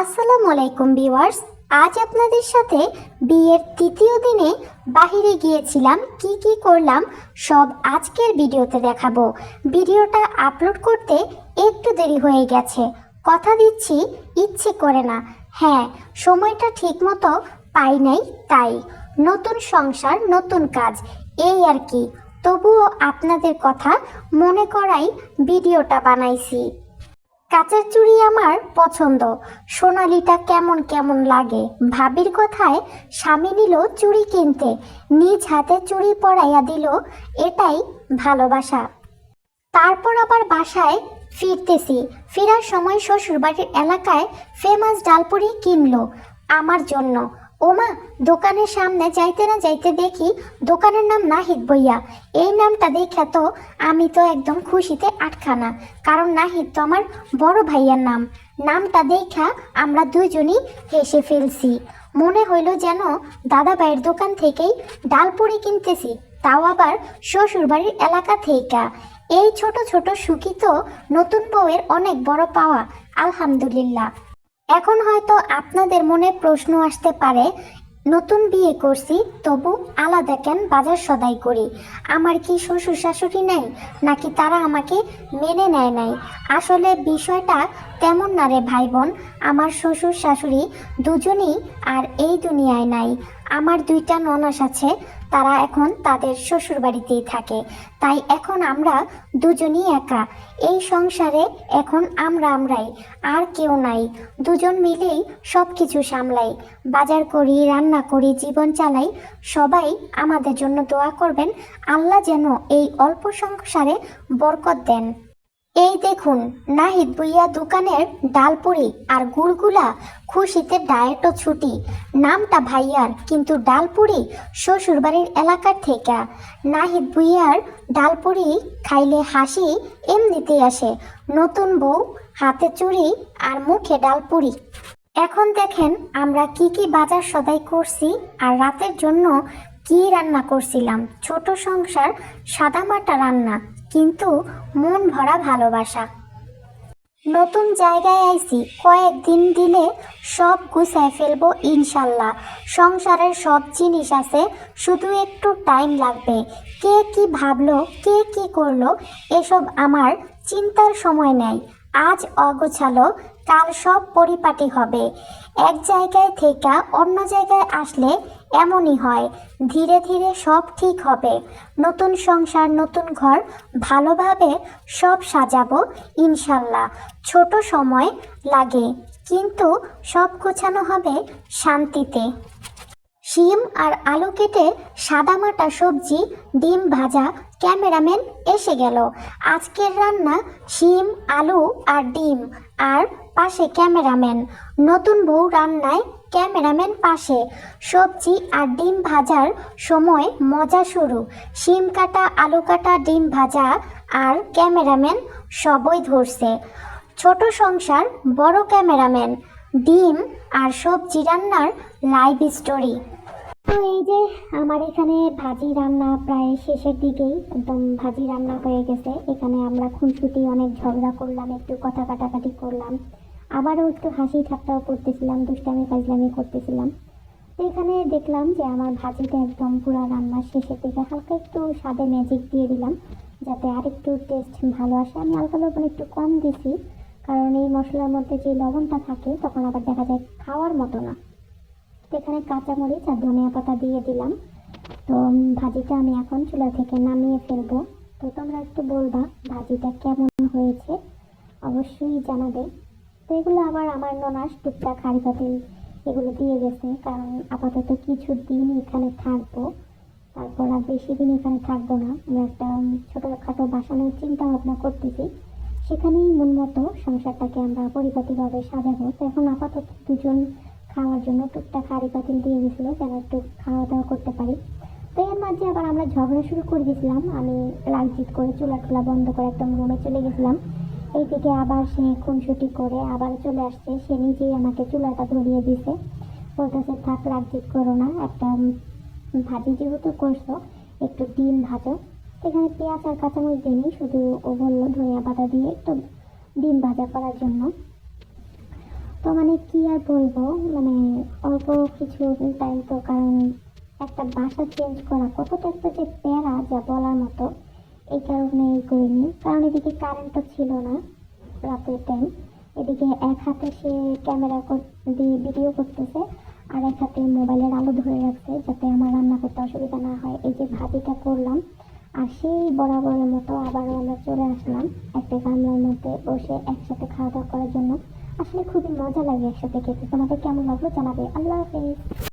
আসসালামু আলাইকুম ভিউয়ার্স। আজ আপনাদের সাথে বিয়ের তৃতীয় দিনে বাহিরে গিয়েছিলাম, কি কি করলাম, সব আজকের ভিডিওতে দেখাবো। ভিডিওটা আপলোড করতে একটু দেরি হয়ে গেছে। কথা দিচ্ছি, ইচ্ছে করে না। হ্যাঁ সময়টা ঠিকমতো পাই নাই, তাই। নতুন সংসার, নতুন কাজ, এই আর কি। তবুও আপনাদের কথা মনে করাই ভিডিওটা বানাইছি। কাঁচের চুড়ি আমার পছন্দ। সোনালিটা কেমন কেমন লাগে? ভাবির কথায় স্বামী নিল চুড়ি কিনতে। নিজ হাতে চুড়ি পরাইয়া দিল। এটাই ভালোবাসা। তারপর আবার বাসায় ফিরতেছি। ফেরার সময় শ্বশুরবাড়ির এলাকায় ফেমাস ডালপুরি কিনলো। আমার জন্য। ওমা, দোকানের সামনে যাইতে না যাইতে দেখি দোকানের নাম নাহিদ বইয়া। এই নামটা দেখে তো আমি তো একদম খুশিতে আটখানা, কারণ নাহিদ তো আমার বড় ভাইয়ার নাম। নামটা দেখা আমরা দুজনই হেসে ফেলছি। মনে হইল যেন দাদা ভাইয়ের দোকান থেকেই ডালপুরি কিনতেছি, তাও আবার শ্বশুরবাড়ির এলাকা থেকে। এই ছোট ছোট সুখী তো নতুন বউয়ের অনেক বড় পাওয়া, আলহামদুলিল্লাহ। এখন হয়তো আপনাদের মনে প্রশ্ন আসতে পারে, নতুন বিয়ে করছি, তবু আলাদা কেন বাজার সদাই করি? আমার কি শ্বশুর শাশুড়ি নেই, নাকি তারা আমাকে মেনে নেয় নাই? আসলে বিষয়টা তেমন না রে ভাই বোন আমার শ্বশুর শাশুড়ি দুজনই আর এই দুনিয়ায় নাই। আমার দুইটা ননাস আছে, তারা এখন তাদের শ্বশুর বাড়িতেই থাকে। তাই এখন আমরা দুজনই একা। এই সংসারে এখন আমরা আমরাই, আর কেউ নাই। দুজন মিলেই সব কিছু সামলাই। বাজার করি, রান্না করি, জীবন চালাই। সবাই আমাদের জন্য দোয়া করবেন, আল্লাহ যেন এই অল্প সংসারে বরকত দেন। এই দেখুন, নাহিদ বুইয়া দোকানের ডালপুরি আর গুড়গুলা খুশিতে ডায়েটও ছুটি। নামটা ভাইয়ার, কিন্তু ডালপুরি শ্বশুরবাড়ির এলাকার থেকে। নাহিদ বুইয়ার ডালপুরি খাইলে হাসি এমনিতেই আসে। নতুন বউ, হাতে চুড়ি আর মুখে ডালপুরি। এখন দেখেন আমরা কি কি বাজার সদাই করছি আর রাতের জন্য কি রান্না করছিলাম। ছোট সংসার, সাদামাটা রান্না। কিন্তু মন ভরা ভালোবাসা। নতুন জায়গায় আইছি কয়েকদিন দিলে সব গুছায় ফেলব ইনশাল্লাহ। সংসারের সব জিনিস আছে, শুধু একটু টাইম লাগবে। কে কি ভাবলো, কে কি করল, এসব আমার চিন্তার সময় নেই। আজ অগোছালো, কাল সব পরিপাটি হবে। এক জায়গায় থেকে অন্য জায়গায় আসলে এমনই হয়। ধীরে ধীরে সব ঠিক হবে। নতুন সংসার, নতুন ঘর, ভালোভাবে সব সাজাবো, ইনশাল্লাহ। ছোট সময় লাগে, কিন্তু সব গোছানো হবে শান্তিতে। শিম আর আলু কেটে সাদামাটা সবজি, ডিম ভাজা ক্যামেরাম্যান এসে গেল। আজকের রান্না শিম, আলু আর ডিম, আর পাশে ক্যামেরাম্যান। নতুন বউ রান্নায় ক্যামেরাম্যান পাশে সবজি আর ডিম ভাজার সময় মজা শুরু। শিম কাটা, আলু কাটা, ডিম ভাজা আর ক্যামেরাম্যান সবই ধরছে। ছোট সংসার, বড় ক্যামেরাম্যান, ডিম আর সবজি রান্নার লাইভ স্টোরি। তো এই যে আমার এখানে ভাজি রান্না প্রায় শেষের দিকেই, একদম ভাজি রান্না হয়ে গেছে। এখানে আমরা খুনসুটি অনেক ঝগড়া করলাম, একটু কথা কাটাকাটি করলাম। আবারও একটু হাসি ঠাট্টাও করতেছিলাম, দুষ্টামি ফাজলামি করতেছিলাম। তো এখানে দেখলাম যে আমার ভাজিটা একদম পুরো রান্নার শেষের দিকে হালকা একটু স্বাদে ম্যাজিক দিয়ে দিলাম, যাতে আর একটু টেস্ট ভালো আসে। আমি হালকা লবণ একটু কম দিছি, কারণ এই মশলার মধ্যে যে লবণটা থাকে, তখন আবার দেখা যায় খাওয়ার মতো না। এখানে কাঁচামরিচ আর ধনিয়া পাতা দিয়ে দিলাম। তো ভাজিটা আমি এখন চুলা থেকে নামিয়ে ফেলব। তো তোমরা একটু বলবা, ভাজিটা কেমন হয়েছে? অবশ্যই জানাবে। তো এগুলো আবার আমার ননাস টুকটাক হাঁড়ি পাতিল এগুলো দিয়ে গেছে, কারণ আপাতত কিছু দিন এখানে থাকব। তারপর আর বেশি দিন এখানে থাকব না। আমি একটা ছোটোখাটো বাসানোর চিন্তা ভাবনা করতেছি। সেখানেই মন মতো সংসারটাকে আমরা পরিপাটিভাবে সাজাবো। তো এখন আপাতত দুজন খাওয়ার জন্য টুকটাক হাঁড়ি পাতিল দিয়ে গেছিল, যেন একটু খাওয়া দাওয়া করতে পারি। তো এর মাঝে আবার আমরা ঝগড়া শুরু করে দিয়েছিলাম আমি লালচিত করে চুলা টুলা বন্ধ করে একদম রুমে চলে গেছিলাম। এইদিকে আবার সে খুনসুটি করে আবার চলে আসছে। সে নিজেই আমাকে চুলাটা ধরিয়ে দিছে। বলতেছে, থাক লালচিত করো না। একটা ভাজি যেহেতু করছ, একটু ডিম ভাজো। এখানে পেঁয়াজ আর কাঁচামরিচ দিইনি শুধু ও বলল ধনিয়া পাতা দিয়ে একটু ডিম ভাজা করার জন্য। তো মানে কি আর বলব? মানে অল্প কিছু টাইম তো, কারণ একটা বাসা চেঞ্জ করা কতটা একটা যে প্যারা, যা বলার মতো। এই কারণে এই করিনি। কারণ এদিকে কারেন্টও ছিল না রাতের টাইম এদিকে এক হাতে সে ক্যামেরা দিয়ে ভিডিও করতেছে, আর এক হাতে মোবাইলের আলো ধরে রাখছে যাতে আমার রান্না করতে অসুবিধা না হয়। এই যে ভাজিটা করলাম, আর সেই বরাবরের মতো আবারও আমরা চলে আসলাম একটা গামলার মধ্যে বসে একসাথে খাওয়া দাওয়া করার জন্য। আসলে খুবই মজা লাগে একসাথে খেতে। তোমাদের কেমন লাগল জানাবে। আল্লাহ হাফেজ।